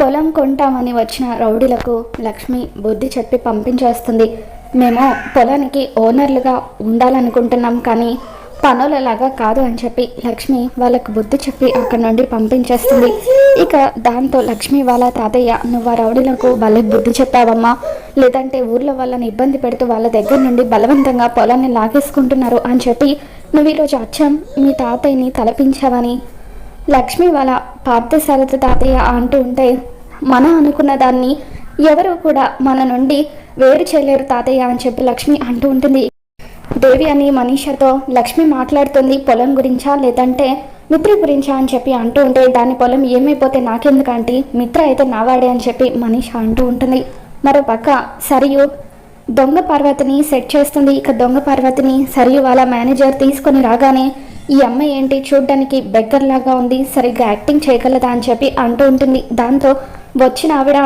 పొలం కొంటామని వచ్చిన రౌడీలకు లక్ష్మి బుద్ధి చెప్పి పంపించేస్తుంది. మేము పొలానికి ఓనర్లుగా ఉండాలనుకుంటున్నాం కానీ పనులలాగా కాదు అని చెప్పి లక్ష్మి వాళ్ళకు బుద్ధి చెప్పి అక్కడ నుండి పంపించేస్తుంది. ఇక దాంతో లక్ష్మి వాళ్ళ తాతయ్య నువ్వు ఆ రౌడీలకు భలే బుద్ధి చెప్పావమ్మా. లేదంటే ఊర్లో వాళ్ళని ఇబ్బంది పెడుతూ వాళ్ళ దగ్గర నుండి బలవంతంగా పొలాన్ని లాగేసుకుంటున్నారు అని చెప్పి నువ్వు ఈరోజు అచ్చం మీ తాతయ్యని తలపించావని లక్ష్మి వాళ్ళ పార్థసారథ తాతయ్య అంటూ ఉంటే మన అనుకున్న దాన్ని ఎవరు కూడా మన నుండి వేరు చేయలేరు తాతయ్య అని చెప్పి లక్ష్మి అంటూ ఉంటుంది. దేవి అని మనీషతో లక్ష్మి మాట్లాడుతుంది పొలం గురించా లేదంటే మిత్ర గురించా అని చెప్పి అంటూ ఉంటే దాని పొలం ఏమైపోతే నాకెందుకంటే మిత్ర అయితే నావాడే అని చెప్పి మనీష అంటూ ఉంటుంది. మరో పక్క సరియు దొంగ పార్వతిని సెట్ చేస్తుంది. ఇక దొంగ పార్వతిని సరియు వాళ్ళ మేనేజర్ తీసుకొని రాగానే ఈ అమ్మాయి ఏంటి? చూడ్డానికి బెగ్గర్ లాగా ఉంది సరిగ్గా యాక్టింగ్ చేయగలదా అని చెప్పి అంటూ ఉంటుంది. దాంతో వచ్చిన ఆవిడ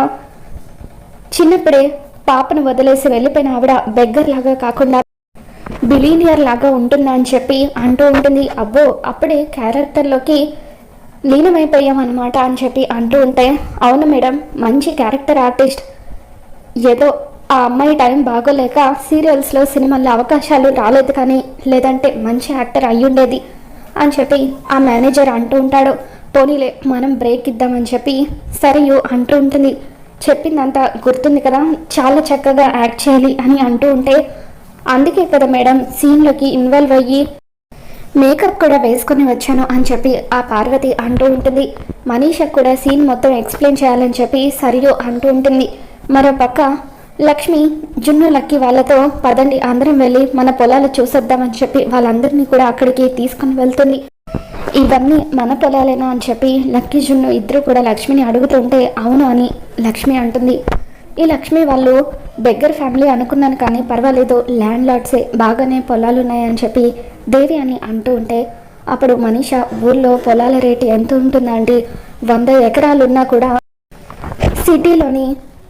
చిన్నప్పుడే పాపను వదిలేసి వెళ్ళిపోయిన ఆవిడ బెగ్గర్ లాగా కాకుండా బిలీనియర్ లాగా ఉంటుందా అని చెప్పి అంటూ ఉంటుంది. అబ్బో అప్పుడే క్యారెక్టర్లోకి లీనమైపోయాం అనమాట అని చెప్పి అంటూ ఉంటే అవును మేడం మంచి క్యారెక్టర్ ఆర్టిస్ట్. ఏదో ఆ అమ్మాయి టైం బాగోలేక సీరియల్స్లో సినిమాల్లో అవకాశాలు రాలేదు కానీ లేదంటే మంచి యాక్టర్ అయ్యుండేది. అని చెప్పి ఆ మేనేజర్ అంటూ ఉంటాడు. పోనీలే మనం బ్రేక్ ఇద్దామని చెప్పి సరియు అంటూ ఉంటుంది. చెప్పిందంతా గుర్తుంది కదా చాలా చక్కగా యాక్ట్ చేయాలి అని అంటూ ఉంటే అందుకే కదా మేడం సీన్లోకి ఇన్వాల్వ్ అయ్యి మేకప్ కూడా వేసుకొని వచ్చాను అని చెప్పి ఆ పార్వతి అంటూ ఉంటుంది. మనీష కూడా సీన్ మొత్తం ఎక్స్ప్లెయిన్ చేయాలని చెప్పి సరియు అంటూ ఉంటుంది. మరో పక్క లక్ష్మి జున్ను లక్కి వాళ్ళతో పదండి అందరం వెళ్ళి మన పొలాలు చూసేద్దామని చెప్పి వాళ్ళందరినీ కూడా అక్కడికి తీసుకొని వెళ్తుంది. ఇవన్నీ మన పొలాలేనా అని చెప్పి లక్కీ జున్ను ఇద్దరు కూడా లక్ష్మిని అడుగుతుంటే అవును అని లక్ష్మి అంటుంది. ఈ లక్ష్మి వాళ్ళు దగ్గర ఫ్యామిలీ అనుకున్నాను కానీ పర్వాలేదు ల్యాండ్ లాడ్సే బాగానే పొలాలు ఉన్నాయని చెప్పి దేవి అని అంటూ ఉంటే అప్పుడు మనీష ఊర్లో పొలాల రేటు ఎంత ఉంటుందండి? వంద ఎకరాలున్నా కూడా సిటీలోని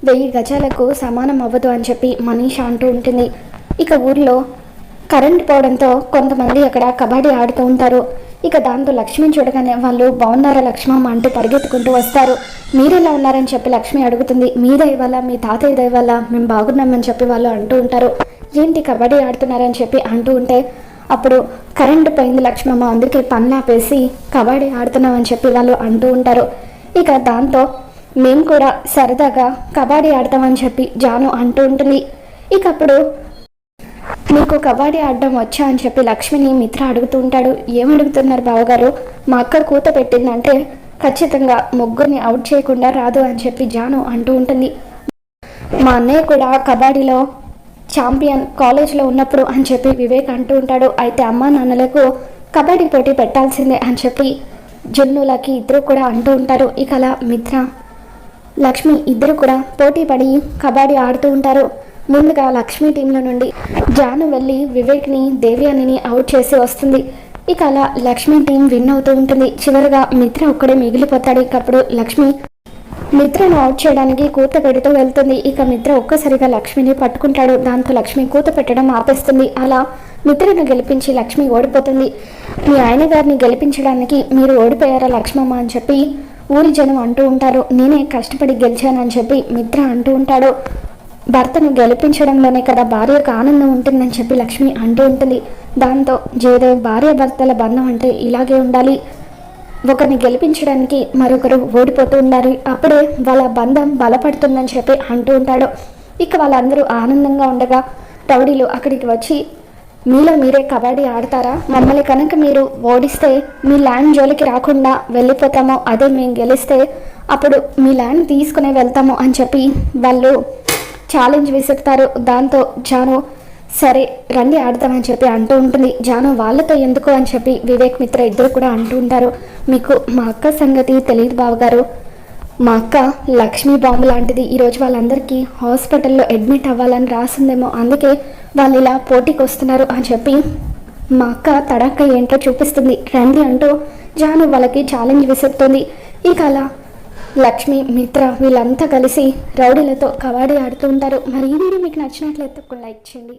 వెయ్యి గజాలకు సమానం అవ్వదు అని చెప్పి మనీష అంటూ ఉంటుంది. ఇక ఊర్లో కరెంట్ పోవడంతో కొంతమంది అక్కడ కబడ్డీ ఆడుతూ ఉంటారు. ఇక దాంతో లక్ష్మిని చూడగానే వాళ్ళు బాగున్నారా లక్ష్మమ్మ అంటూ పరిగెత్తుకుంటూ వస్తారు. మీరెలా ఉన్నారని చెప్పి లక్ష్మి అడుగుతుంది. మీదే వల్ల మీ తాతయ్య దయవల్ల మేము బాగున్నామని చెప్పి వాళ్ళు అంటూ ఉంటారు. ఏంటి కబడ్డీ ఆడుతున్నారని చెప్పి అంటూ ఉంటే అప్పుడు కరెంటు పోయింది లక్ష్మమ్మ అందుకే పనులు ఆపేసి కబడ్డీ ఆడుతున్నామని చెప్పి వాళ్ళు అంటూ ఉంటారు. ఇక దాంతో మేము కూడా సరదాగా కబడ్డీ ఆడతామని చెప్పి జాను అంటూ ఉంటుంది. ఇకప్పుడు మీకు కబడ్డీ ఆడడం వచ్చా అని చెప్పి లక్ష్మిని మిత్ర అడుగుతూ ఉంటాడు. ఏమడుగుతున్నారు బావగారు? మా అక్క కూత పెట్టిందంటే ఖచ్చితంగా ముగ్గురిని అవుట్ చేయకుండా రాదు అని చెప్పి జాను అంటూ ఉంటుంది. మా అన్నయ్య కూడా కబడ్డీలో ఛాంపియన్ కాలేజ్లో ఉన్నప్పుడు అని చెప్పి వివేక్ అంటూ ఉంటాడు. అయితే అమ్మా నాన్నలకు కబడ్డీ పోటీ పెట్టాల్సిందే అని చెప్పి జున్నులకి ఇద్దరు కూడా అంటూ ఉంటారు. ఇక అలా మిత్ర లక్ష్మి ఇద్దరు కూడా పోటీ పడి కబడ్డీ ఆడుతూ ఉంటారు. ముందుగా లక్ష్మి టీంలో నుండి జాను వెళ్ళి వివేక్ని దేవి అనిని అవుట్ చేసి వస్తుంది. ఇక అలా లక్ష్మి టీం విన్ అవుతూ ఉంటుంది. చివరిగా మిత్ర ఒక్కడే మిగిలిపోతాడు. ఇకప్పుడు లక్ష్మి మిత్రను అవుట్ చేయడానికి కూత పెడుతూ వెళ్తుంది. ఇక మిత్ర ఒక్కసారిగా లక్ష్మిని పట్టుకుంటాడు. దాంతో లక్ష్మి కూత పెట్టడం ఆపేస్తుంది. అలా మిత్రను గెలిపించి లక్ష్మి ఓడిపోతుంది. మీ ఆయన గారిని గెలిపించడానికి మీరు ఓడిపోయారా లక్ష్మమ్మ అని చెప్పి ఊరి జనం అంటూ ఉంటారు నేనే కష్టపడి గెలిచానని చెప్పి మిత్ర అంటూ ఉంటాడు. భర్తను గెలిపించడంలోనే కదా భార్యకు ఆనందం ఉంటుందని చెప్పి లక్ష్మి అంటూ ఉంటుంది. దాంతో జయదేవ్ భార్య భర్తల బంధం అంటే ఇలాగే ఉండాలి. ఒకరిని గెలిపించడానికి మరొకరు ఓడిపోతూ ఉండాలి. అప్పుడే వాళ్ళ బంధం బలపడుతుందని చెప్పి అంటూ ఉంటాడు. ఇక వాళ్ళందరూ ఆనందంగా ఉండగా రౌడీలు అక్కడికి వచ్చి మీలో మీరే కబడ్డీ ఆడతారా? మమ్మల్ని కనుక మీరు ఓడిస్తే మీ ల్యాండ్ జోలికి రాకుండా వెళ్ళిపోతామో అదే మేము గెలిస్తే అప్పుడు మీ ల్యాండ్ తీసుకునే వెళ్తాము అని చెప్పి వాళ్ళు ఛాలెంజ్ విసురుతారు. దాంతో జాను సరే రండి ఆడతామని చెప్పి అంటూ ఉంటుంది. జాను వాళ్ళతో ఎందుకు? అని చెప్పి వివేక్ మిత్ర ఇద్దరు కూడా అంటూ ఉంటారు. మీకు మా అక్క సంగతి తెలియదు బావగారు మా అక్క లక్ష్మీ బాంబు లాంటిది. ఈరోజు వాళ్ళందరికీ హాస్పిటల్లో అడ్మిట్ అవ్వాలని రాసిందేమో. అందుకే వాళ్ళు ఇలా పోటీకి వస్తున్నారు అని చెప్పి మా అక్క తడక్క ఏంటో చూపిస్తుంది. రండి అంటూ జాను వాళ్ళకి ఛాలెంజ్ విసురుతుంది. ఇక అలా లక్ష్మి మిత్ర వీళ్ళంతా కలిసి రౌడీలతో కబడ్డీ ఆడుతూ ఉంటారు. మరి ఈ వీడియో మీకు నచ్చినట్లయితే ఒక లైక్ చేయండి.